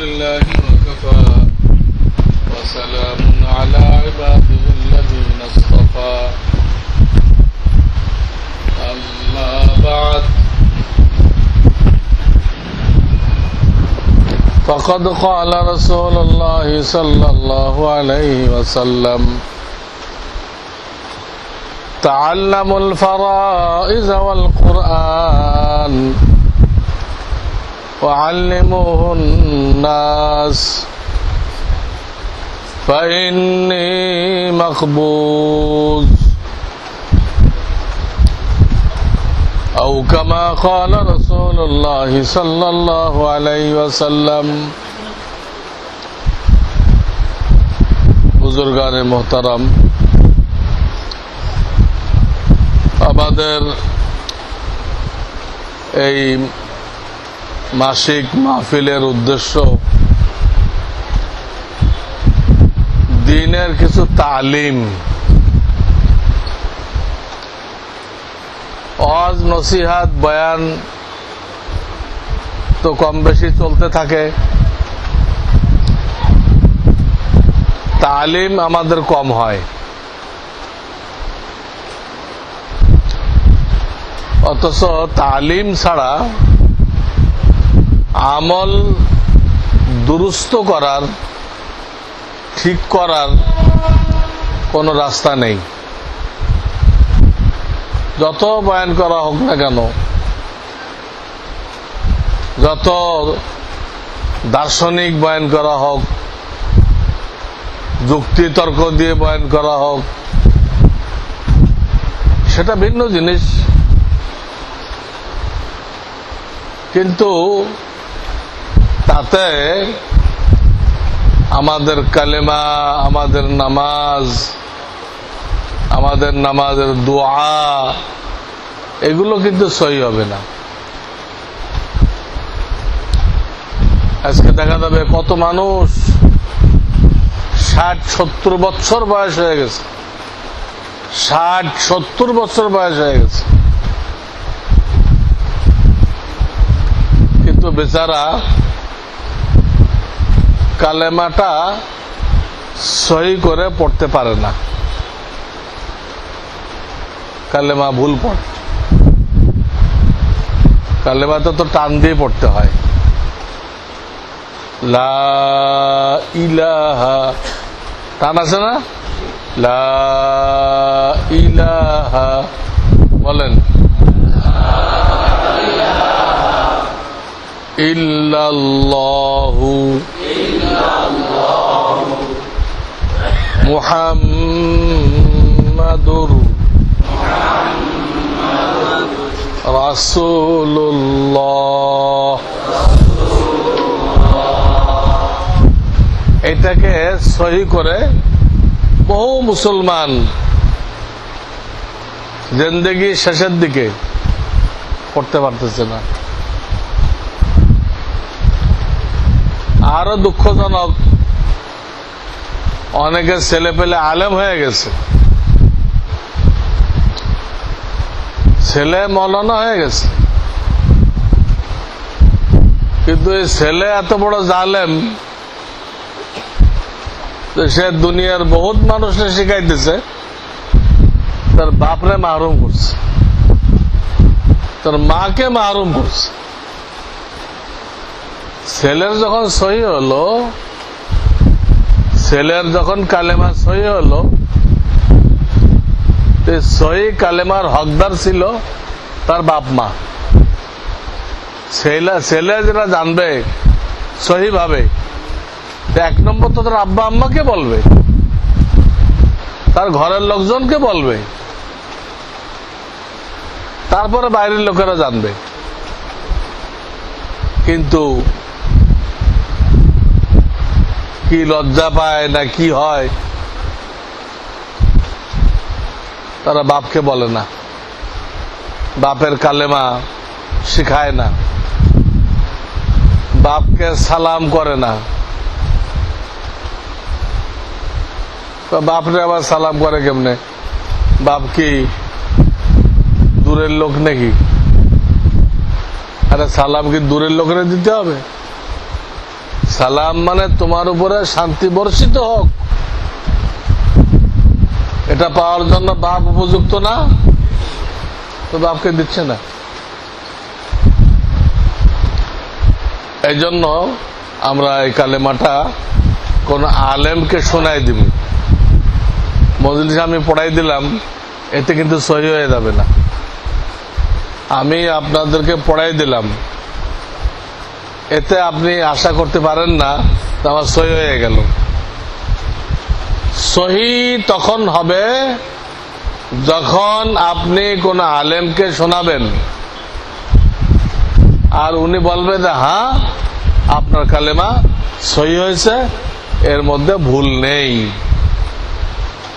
لله وكفى. وسلام على عباده الذين اصطفى. أما بعد. فقد قال رسول الله صلى الله عليه وسلم تعلموا الفرائض والقرآن وعلموه الناس فإني مخبوز أو كما قال رسول الله صلى الله عليه وسلم বুজুর্গান মোহতারাম আমাদের এই মাসিক মাহফিলের উদ্দেশ্য দিনের কিছু তালিম। অজ নসিহাত, বয়ান তো কম বেশি চলতে থাকে। তালিম আমাদের কম হয়। অথচ তালিম ছাড়া আমল দুরুস্ত করার, ঠিক করার কোনো রাস্তা নেই। যত বয়ান করা হোক না কেন, যত দার্শনিক বয়ান করা হোক যুক্তি তর্ক দিয়ে বয়ান করা হোক, সেটা ভিন্ন জিনিস। কিন্তু তাতে আমাদের কালেমা, আমাদের নামাজ, আমাদের নামাজের দোয়া, এগুলো কিন্তু সহি হবে না। আজকে দেখা যাবে কত মানুষ ষাট, সত্তর বছর বয়স হয়ে গেছে। ষাট, সত্তর বছর বয়স হয়ে গেছে। কিন্তু বেচারা কালেমাটা সহি করে পড়তে পারে না। কালেমা ভুল পড়ে। কালেমাতে তো টান দিয়ে পড়তে হয়। লা ইলাহা। টান আছে না? লা ইলাহা। বলেন। ইল্লাল্লাহু। মুহাম্মাদুর রাসূলুল্লাহ। এটাকে সহি করে বহু মুসলমান জিন্দগি শেষের দিকে করতে পারতেছে না। আরও দুঃখজনক অনেকের ছেলে পেলে আলেম হয়ে গেছে। ছেলে মলানো হয়ে গেছে। কিন্তু এই ছেলে এত বড় জালেম সে দুনিয়ার বহুত মানুষকে শিখাইতেছে, তার বাপরে মাহরুম করছে। তার মাকে মাহরুম করছে। ছেলের যখন সহি হলো ছেলের যখন কালেমা সহি হলো সহি কালেমার হকদার ছিল তার বাপ মা। ছেলে যেটা জানবে সহি ভাবে এক নম্বর তো তার আব্বা আম্মাকে বলবে, তার ঘরের লোকজনকে বলবে, তারপরে বাইরের লোকেরা জানবে। কিন্তু কি লজ্জা পায় না কি হয়, তারা বাপকে বলে না। বাপের কালেমা শিখায় না। বাপকে সালাম করে না। বাপরে আবার সালাম করে কেমনে? বাপ কি দূরের লোক নাকি? আরে সালাম কি দূরের লোকেরা দিতে হবে? সালাম মানে তোমার উপরে শান্তি বর্ষিত হোক। এটা পাওয়ার জন্য বাপ উপযুক্ত না, তো বাপকে দিচ্ছে না। এই জন্য আমরা এই কালেমাটা কোন আলেমকে শোনাই দিব। মজলিস আমি পড়াই দিলাম, এতে কিন্তু সহি হয়ে যাবে না। আমি আপনাদেরকে পড়াই দিলাম এতে আপনি আশা করতে পারেন না, আমার সহি হয়ে গেল। সহি তখন হবে যখন আপনি কোন আলেমকে শোনাবেন। আর উনি বলবে যে হ্যাঁ আপনার কালেমা সহি হয়েছে, এর মধ্যে ভুল নেই।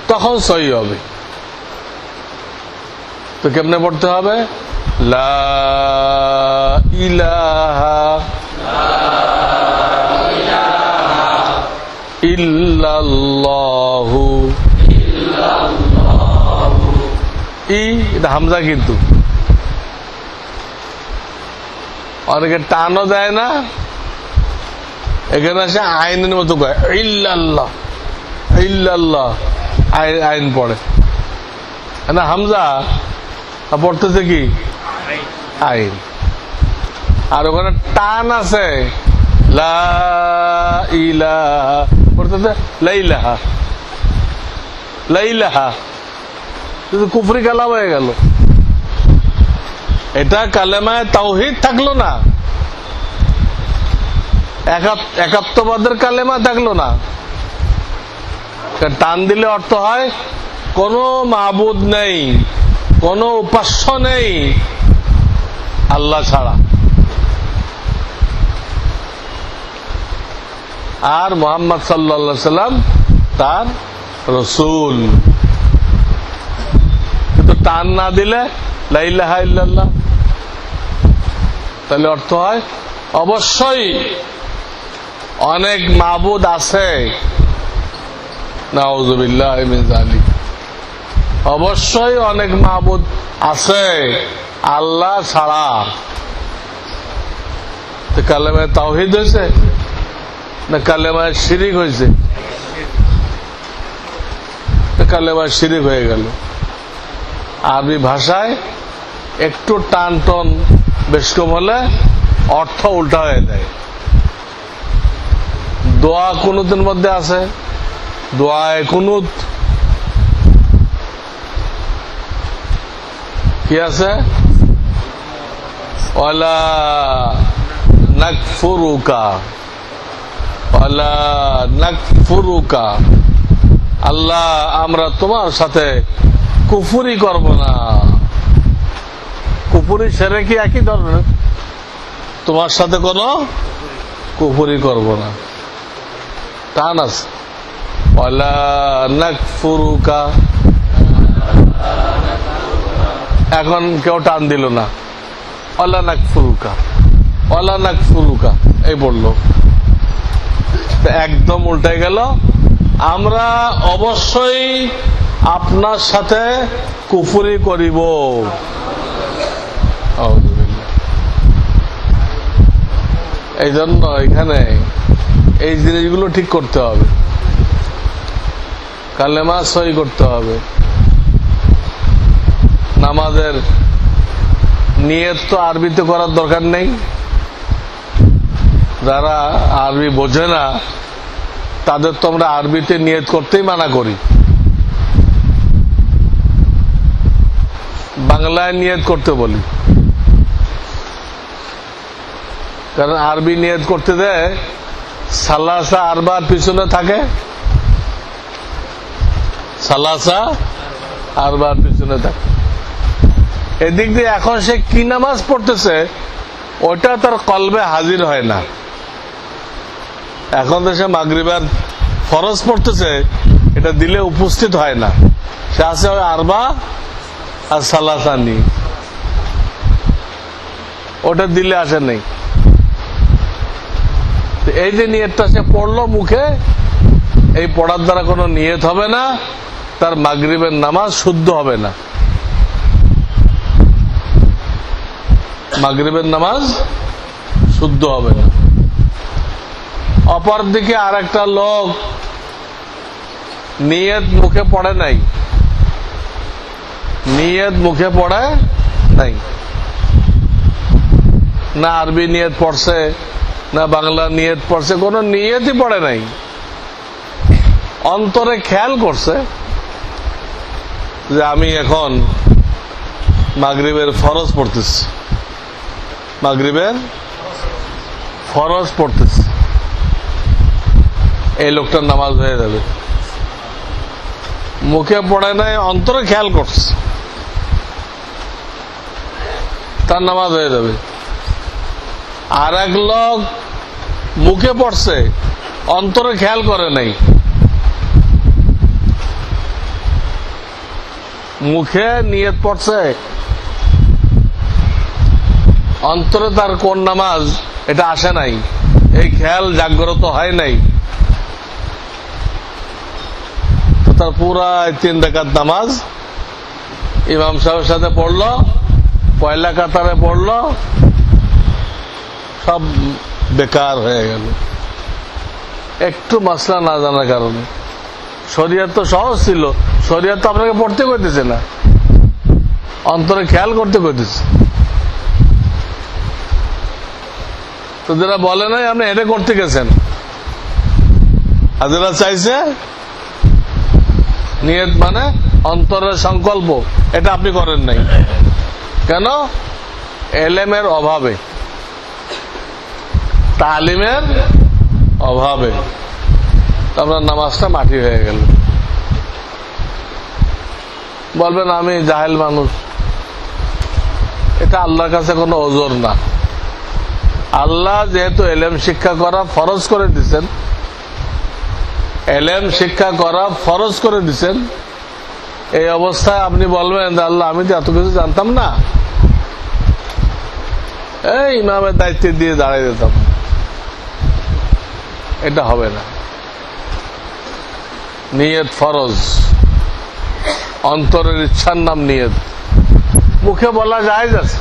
তখন সহি হবে। তো কেমনে পড়তে হবে? লা ইলাহা ইল্লাল্লাহু ই, এটা হামজা কিন্তু। অনেকে দেয় না, এখানে আসে আইনের মতো কয়, ইল্লাল্লাহ ইল্লাল্লাহ, আইন আইন পড়ে। না, হামজা পড়তেছে কি? আইন। আর ওখানে টান আছে, লা ইলাহা পড়তেছে লাইলাহা লাইলাহা কুফরি কালাম হয়ে গেল এটা কালেমায় তাওহিদ থাকল না একাত্মবাদের কালেমা থাকল না টান দিলে অর্থ হয় কোন মাবুদ নেই কোন উপাস্য নেই আল্লাহ ছাড়া আর মোহাম্মদ সাল্লা সাল্লাম তার রসুল। কিন্তু টান না দিলে তাহলে অর্থ হয়, অবশ্যই অনেক মাবুদ আছে। অবশ্যই অনেক মাবুদ আছে, আল্লাহ ছাড়া। তো কালেমায় তাওহিদ হয়েছে? না কালেমায় শিরিক হয়েছে। তো কালেমায় শিরিক হয়ে গেল। আরবি ভাষায় একটু টান টন বেশ কম হলে অর্থ উল্টা হয়ে যায়। দোয়া কুনুতের মধ্যে আছে? দোয়ায় কুনুত। কি আছে? ওয়ালা নাকফুরুকা। আল্লাহ, আমরা তোমার সাথে কুফুরি করব না। কুফুরি সেরে কি একই ধরনের? তোমার সাথে কোনো কুফুরি করব না। টান আছে এখন কেউ টান দিল না। অলা নাক ফুরুকা অলা নাক ফুরুকা এই বলল। একদম উল্টে গেল। আমরা অবশ্যই আপনার সাথে কুফুরি করিব। এই জন্য এখানে এই জিনিসগুলো ঠিক করতে হবে। কালেমা সই করতে হবে। নামাজের নিয়ত তো আরবিতে করার দরকার নেই। যারা আরবি বোঝে না, তাদের তো আমরা আরবিতে নিয়ত করতেই মানা করি। বাংলায় নিয়ত করতে বলি। কারণ আরবি নিয়ত করতে দেয়, সালাসা আরবার পিছনে থাকে। সালাসা আরবার পিছনে থাকে। এদিক দিয়ে এখন সে কি নামাজ পড়তেছে ওটা তার কলবে হাজির হয় না। এখন তো সে মাগরিবার ফরজ পড়তেছে, এটা দিলে উপস্থিত হয় না। সে আছে আরবা আর সালাসানি ওটা দিলে আসে নেই। এই যে নিয়তটা সে পড়ল মুখে, এই পড়ার দ্বারা কোনো নিয়ত হবে না, তার মাগরিবের নামাজ শুদ্ধ হবে না। মাগরিবের নামাজ শুদ্ধ হবে না। অপর দিকে আর একটা লোক নিয়ত মুখে পড়ে নাই। নিয়ত মুখে পড়ে নাই। না আরবি নিয়ত পড়ছে, না বাংলা নিয়ত পড়ছে, কোনো নিয়তই পড়ে নাই। অন্তরে খেয়াল করছে যে আমি এখন মাগরিবের ফরজ পড়তেছি। মাগরিবের ফরজ পড়তেছি। এই লোকটার নামাজ হয়ে যাবে। মুখে পড়ে নাই, অন্তরে খেয়াল করছে। তার নামাজ হয়ে যাবে। আর এক লোক মুখে পড়ছে, অন্তরে খেয়াল করে নাই। মুখে নিয়ত পড়ছে, অন্তরে তার কোন নামাজ, এটা আসে নাই। এই খেয়াল জাগ্রত হয় নাই তো তার পুরা তিন রেখাত নামাজ। ইমাম সাহেবের সাথে পড়ল, পয়লা কাতারে পড়ল, সব বেকার হয়ে গেল। একটু মশলা না জানার কারণে। শরিয়াত তো সহজ ছিল, শরিয়াত তো আপনাকে পড়তে করতেছে না। অন্তরে খেয়াল করতে করতেছে তো যারা বলে নাই, আপনি এটা করতে গেছেন। আর যারা চাইছে নিয়ত মানে অন্তরের সংকল্প। এটা আপনি করেন নাই। কেন? এলেমের অভাবে। তালিমের অভাবে। আপনার নামাজটা মাটি হয়ে গেল। বলবেন, আমি জাহেল মানুষ। এটা আল্লাহর কাছে কোনো ওজোর না। আল্লাহ যেহেতু এলেম শিক্ষা করা ফরজ করে দিচ্ছেন এলেম শিক্ষা করা ফরজ করে দিচ্ছেন এই অবস্থায় আপনি বলবেন আল্লাহ, আমি তো এত কিছু জানতাম না। এই ইমামের দায়িত্ব দিয়ে দাঁড়িয়ে দিতাম এটা হবে না। নিয়ত ফরজ। অন্তরের ইচ্ছার নাম নিয়ত। মুখে বলা যায় আছে।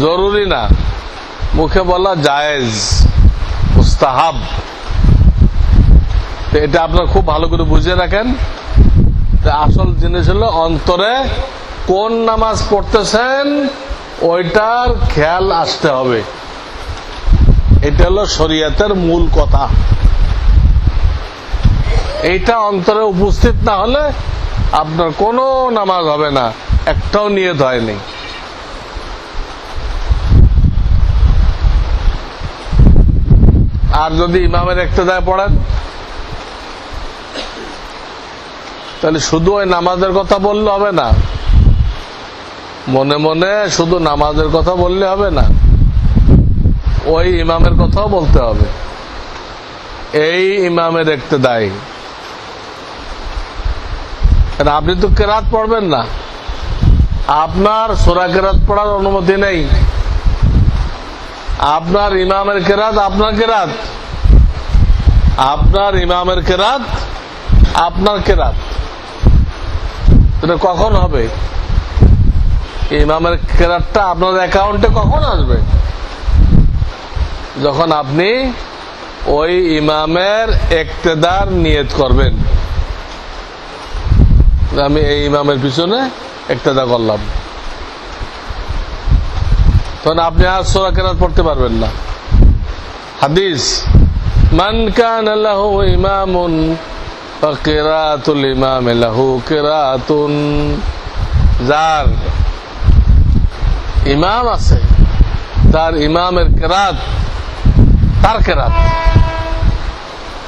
জরুরি না। মুখে বলা জায়েজ। মুস্তাহাব। তো এটা আপনার খুব ভালো করে বুঝে রাখেন। আসল জিনিস হলো অন্তরে কোন নামাজ পড়তেছেন, ওইটার খেয়াল আসতে হবে। এটা হলো শরীয়তের মূল কথা। এইটা অন্তরে উপস্থিত না হলে আপনার কোনো নামাজ হবে না, একটাও নিয়ত হয়নি। আর যদি ইমামের একতেদায় পড়েন তাহলে শুধু ওই নামাজের কথা বললে হবে না। মনে মনে শুধু নামাজের কথা বললে হবে না। ওই ইমামের কথাও বলতে হবে। এই ইমামের একটু দায়ী আপনি তো কেরাত পড়বেন না। আপনার সোরা কেরাত পড়ার অনুমতি নেই। আপনার ইমামের কেরাত আপনার কেরাত। আপনার ইমামের কেরাত আপনার কেরাত। এটা কখন হবে? ইমামের কেরাতটা আপনার অ্যাকাউন্টে কখন আসবে? যখন আপনি ওই ইমামের একতেদার নিয়ত করবেন। আমি এই ইমামের পিছনে একতেদা করলাম। তখন আপনি আর সোরা কেরাত পড়তে পারবেন না। হাদিস, মান কান লাহু ইমামুন ফাকিরাতুল ইমাম লাহু কিরাতুন। যার ইমাম আছে, তার ইমামের কেরাত, তার কেরাত।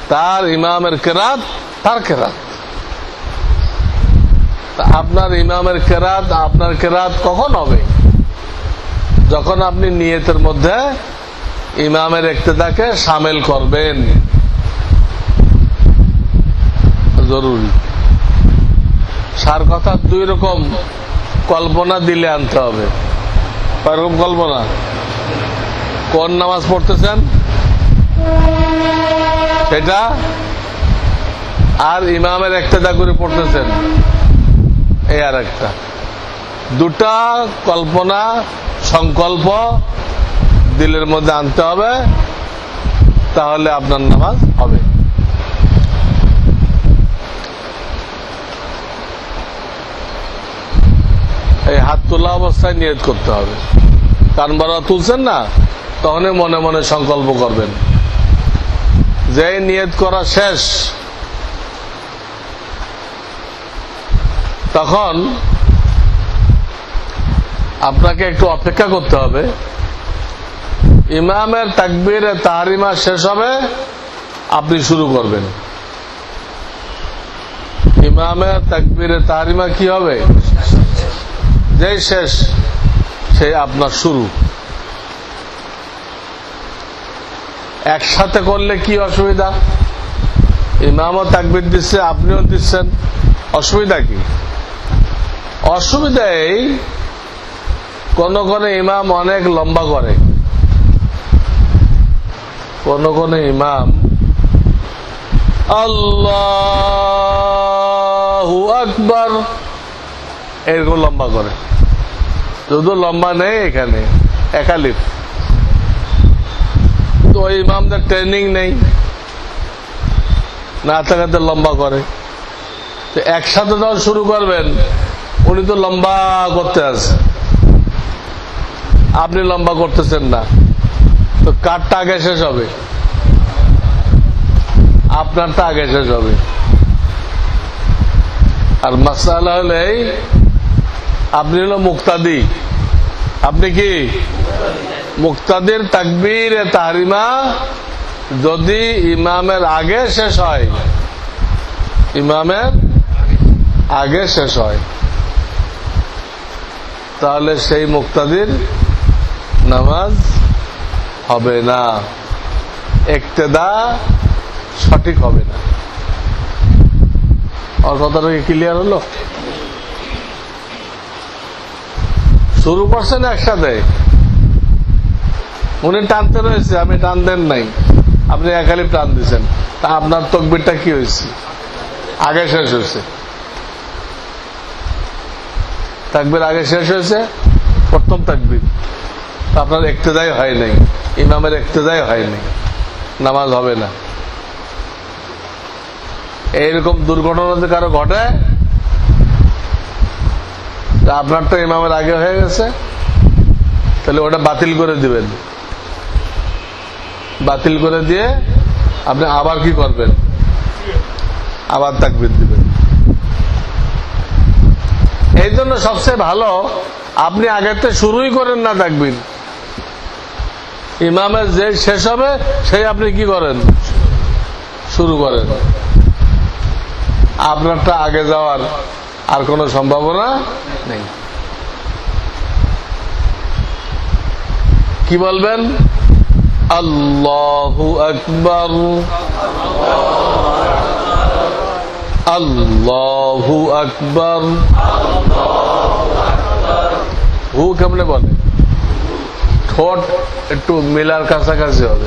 তার ইমামের কেরাত, তার কেরাত। আপনার ইমামের কেরাত, আপনার কেরাত কখন হবে? যখন আপনি নিয়তের মধ্যে ইমামের একতেদাকে সামিল করবেন। জরুরি। সার কথা দুই রকম কল্পনা দিলে আনতে হবে। কয়রকম কল্পনা? কোন নামাজ পড়তেছেন? সেটা? আর ইমামের একতেদা করে পড়তেছেন। এই আর একটা। দুটা কল্পনা, সংকল্প দিলের মধ্যে আনতে হবে। তাহলে আপনার নামাজ হবে এই হাত তোলা অবস্থায় নিয়ত করতে হবে। কান বাড়া তুলছেন না, তখনই মনে মনে সংকল্প করবেন। যে নিয়ত করা শেষ, তখন আপনাকে একটু অপেক্ষা করতে হবে। ইমামের তাকবীর, তাহারিমা শেষ হবে, আপনি শুরু করবেন। ইমামের তাকবীর, তাহারিমা কি হবে? যেই শেষ, সেই আপনার শুরু। একসাথে করলে কি অসুবিধা? ইমামও তাকবির দিচ্ছে, আপনিও দিচ্ছেন। অসুবিধা কি? অসুবিধা এই, কোন কোন ইমাম অনেক লম্বা করে। কোন কোন ইমাম, আল্লাহু আকবর, এরকম লম্বা করে। শুধু লম্বা নেই এখানে, একালিপ। তো ওই ইমামদের ট্রেনিং নেই। না থাকাতে লম্বা করে। তো একসাথে যখন শুরু করবেন, উনি তো লম্বা করতে আছে আপনি লম্বা করতেছেন না। তো কারটা আগে শেষ হবে। আপনারটা আগে শেষ হবে। আর মাসালা হলে আপনি হলো মুক্তাদি। আপনি কি? মুক্তাদির তাকবীর তাহারিমা যদি ইমামের আগে শেষ হয়। ইমামের আগে শেষ হয়। তাহলে সেই মুক্তাদির নামাজ হবে না। একতেদা সঠিক হবে না। আর কথাটা কি ক্লিয়ার হলো? শুরু করছেন একসাথে? উনি টানতে রয়েছে, আমি টান দেন নাই। আপনি একালি টান দিছেন তা আপনার তকবিরটা কি হয়েছে? আগে শেষ হয়েছে। তাকবির আগে শেষ হয়েছে, প্রথম তাকবির। আপনার একতেদাই হয় নাই। ইমামের একতেদাই হয় নাই। নামাজ হবে না। এইরকম দুর্ঘটনা যদি কারও ঘটে তা আপনার তো ইমামের আগে হয়ে গেছে। তাহলে ওটা বাতিল করে দিবেন। বাতিল করে দিয়ে আপনি আবার কি করবেন? আবার তাকবির দিবেন। এই জন্য সবচেয়ে ভালো, আপনি আগের থেকে শুরুই করেন না তাকবির। ইমামের যে শেষ হবে, সেই আপনি কি করেন? শুরু করেন। আপনারটা আগে যাওয়ার আর কোনো সম্ভাবনা নেই। কি বলবেন? আল্লাহু আকবর। আল্লাহু আকবর। হু কেমনে বলে? ঠোঁট একটু মেলার কাছাকাছি হবে।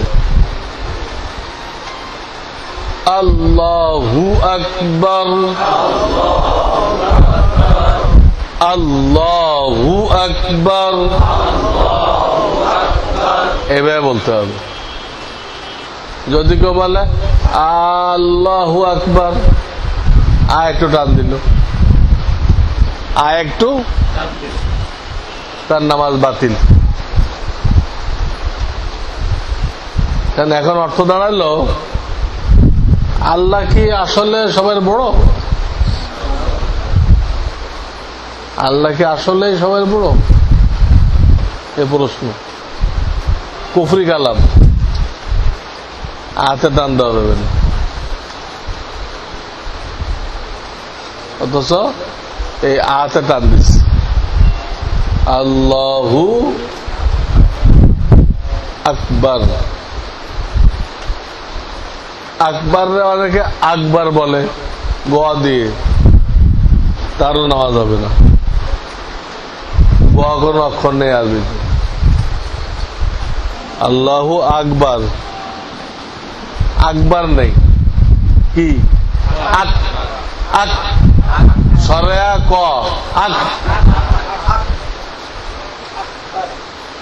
আল্লাহু আকবর। আল্লাহু আকবর। এভাবে বলতে হবে। যদি কেউ বলে, আল্লাহু আকবর আ একটু টান দিল। আ একটু তার নামাজ বাতিল। কারণ এখন অর্থ দাঁড়াল, আল্লাহ কি আসলে সবার বড়? আল্লাহ কি আসলে সবার বড়? এ প্রশ্ন। কুফরি কালাম। হাতে টান দেওয়া যাবে না। অথচ এই আতে টান দিচ্ছে। আল্লাহু আকবার। আকবর অনেকে আকবর বলে, গোয়া দিয়ে। তারও নেওয়া যাবে না। কোনো অক্ষর নেই আরবিতে আল্লাহ আকবার। আকবার নেই। কি? আক সরেয়া ক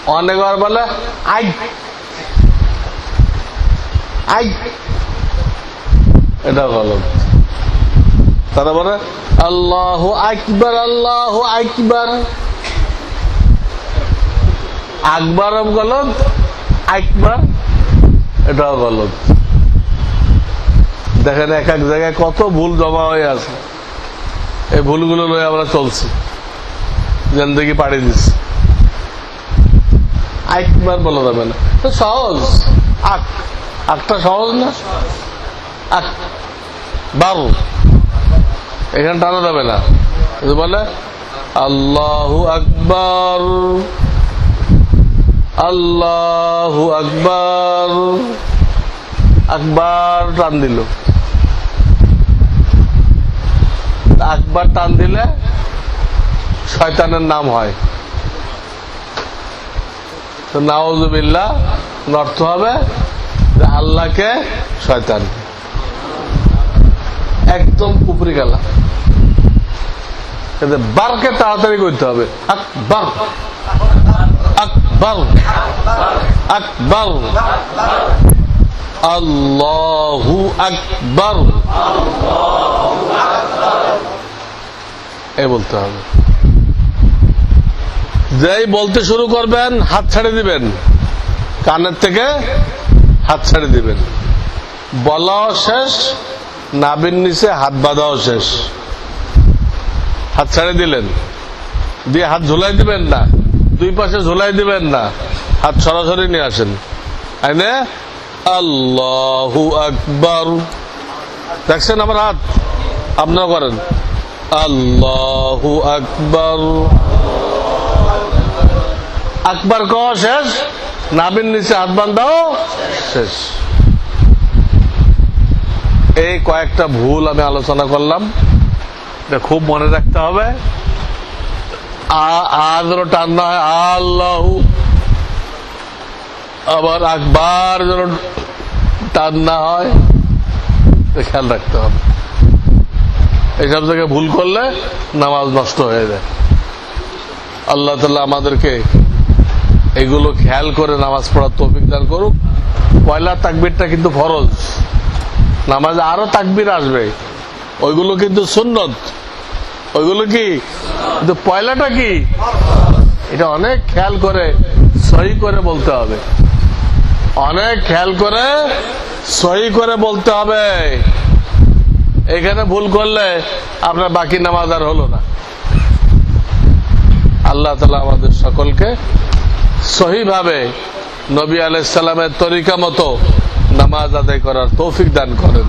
অনেকবার বলে, আই। আই। এটা গলত তারপরে আল্লাহ আকবার আল্লাহ আকবার। আকবর গলত আকবার এটাও গলত দেখেন এক এক জায়গায় কত ভুল জমা হয়ে আছে। এই ভুলগুলো লয়ে আমরা চলছি। জিন্দগি পাড়ি দিচ্ছি একবার বলা যাবে না। তো সহজ। আক। আকটা সহজ না? আক। বারো এখানে টানা যাবে না। বলে, আল্লাহু আকবার। আল্লাহু আকবার। আকবার টান দিল। আকবার টান দিলে শয়তানের নাম হয়। তো নাওজুবিল্লাহ অর্থ হবে আল্লাহকে শয়তান। একদম উপরি গেলা। বারকে তাড়াতাড়ি করতে হবে। আকবার। আকবার বলতে হবে। যেই বলতে শুরু করবেন, হাত ছাড়ে দিবেন। কানের থেকে হাত ছাড়ে দিবেন। বলাও শেষ নাবির নিচে হাত বাঁধাও শেষ। হাত ছাড়ে দিলেন। দিয়ে হাত ঝুলাই দিবেন না। দুই পাশে ঝোলাই দিবেন না। হাত সরাসরি নিয়ে আসেন। আইনে? আল্লাহু আকবর। দেখছেন আমার হাত? আপনারা করেন। আল্লাহু আকবর। আকবার ক শেষ? নাবির নিচে হাত বান্ধাও শেষ। এই কয়েকটা ভুল আমি আলোচনা করলাম। খুব মনে রাখতে হবে। হয় আল্লাহ আবার যেন হয় খেয়াল রাখতে হবে। জায়গায় ভুল করলে নামাজ নষ্ট হয়ে যায়। আল্লাহ তাল্লাহ আমাদেরকে এগুলো খেয়াল করে নামাজ পড়ার তৌফিক দান করুক। পয়লা তাকবিরটা কিন্তু ফরজ। নামাজে আরও তাকবির আসবে। ওইগুলো কিন্তু সুন্নত। ওইগুলো কি? পয়লাটা কি? এটা অনেক খেয়াল করে সহি করে বলতে হবে। অনেক খেয়াল করে সহি করে বলতে হবে। এখানে ভুল করলে আপনার বাকি নামাজ আর হলো না। আল্লাহ তালা আমাদের সকলকে সহিভাবে নবী আলাইসাল্লামের তরিকা মতো নামাজ আদায় করার তৌফিক দান করেন।